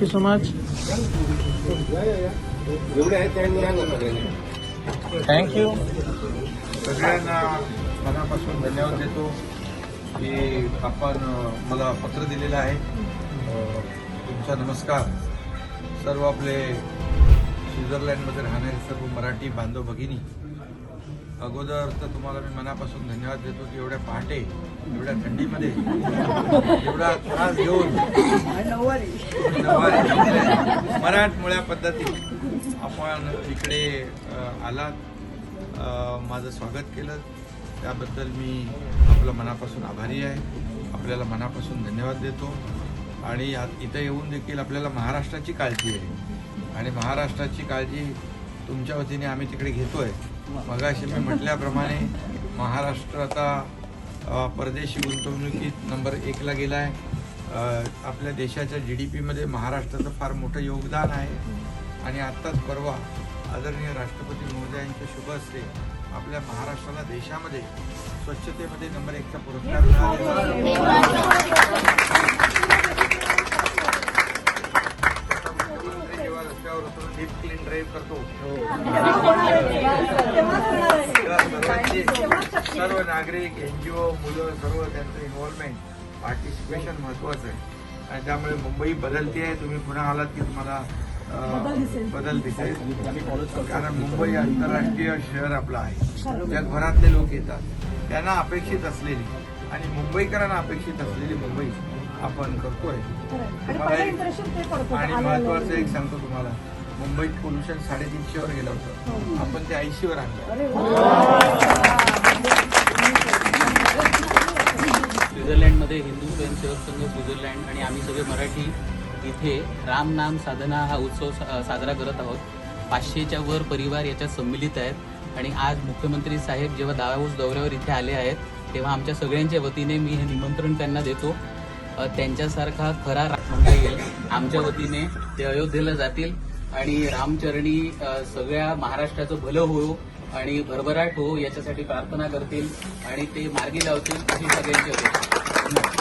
Thank you so much thank you सगळ्यांना मनापासून धन्यवाद देतो की आपण मला पत्र दिलेलं आहे. तुमचा नमस्कार. सर्व आपले स्वित्झर्लंडमध्ये राहणारे सर्व मराठी बांधव भगिनी अगोदर तर तुम्हाला मी मनापासून धन्यवाद देतो की एवढ्या पहाटे एवढ्या थंडीमध्ये एवढा त्रास घेऊन. मराठमोळ्या पद्धतीत आपण इकडे आलात. माझं स्वागत केलं. त्याबद्दल मी आपलं मनापासून आभारी आहे. आपल्याला मनापासून धन्यवाद देतो. आणि इथं येऊन देखील आपल्याला महाराष्ट्राची काळजी आहे. आणि महाराष्ट्राची काळजी तुमच्या वतीने आम्ही तिकडे घेतोय. मगाशी मी म्हटल्याप्रमाणे महाराष्ट्र आता अ, परदेशी गुंतवणुकीत नंबर एकला गेला आहे. आपल्या देशाच्या जी डी पीमध्ये महाराष्ट्राचं फार मोठं योगदान आहे. आणि आत्ताच परवा आदरणीय राष्ट्रपती महोदयांच्या शुभ हस्ते आपल्या महाराष्ट्राला देशामध्ये स्वच्छतेमध्ये नंबर एकचा पुरस्कार. मुख्यमंत्री जेव्हा रस्त्यावर उतरून डीप क्लीन ड्राईव्ह करतो सर्वांची नागरिक एनजीओ मुलं सर्व त्यांचं इन्व्हॉल्वमेंट पार्टिसिपेशन महत्वाचं आहे. आणि त्यामुळे मुंबई बदलते आहे तुम्ही पुन्हा आलात की तुम्हाला बदल दिसेल. कारण मुंबई आंतरराष्ट्रीय शहर आपलं आहे. जगभरातले लोक येतात. त्यांना अपेक्षित असलेली आणि मुंबईकरांना अपेक्षित असलेली मुंबई आपण करतोय. आणि महत्वाचं एक सांगतो तुम्हाला. मुंबईत पोल्युशन साडेतीनशेवर गेलं होतं. आपण ते ऐंशीवर आणलं. स्वित्झर्लंडमध्ये हिंदू स्वयंसेवक संघ स्वित्झर्लंड आणि आम्ही सगळे मराठी इथे राम नाम साधना हा उत्सव सा- साजरा करत आहोत. पाचशेच्या वर परिवार याच्यात सम्मिलित आहेत आणि आज मुख्यमंत्री साहेब जेव्हा दावाऊस दौऱ्यावर इथे आले आहेत तेव्हा आमच्या सगळ्यांच्या वतीने मी हे निमंत्रण त्यांना देतो. त्यांच्यासारखा खरा म्हणता येईल आमच्या वतीने ते अयोध्येला जातील आणि रामचरणी सगळ्या महाराष्ट्राचं भलं होऊ आणि भरभराट हो याच्यासाठी प्रार्थना करतील आणि ते मार्गी लावतील अशी सगळ्यांची अपेक्षा.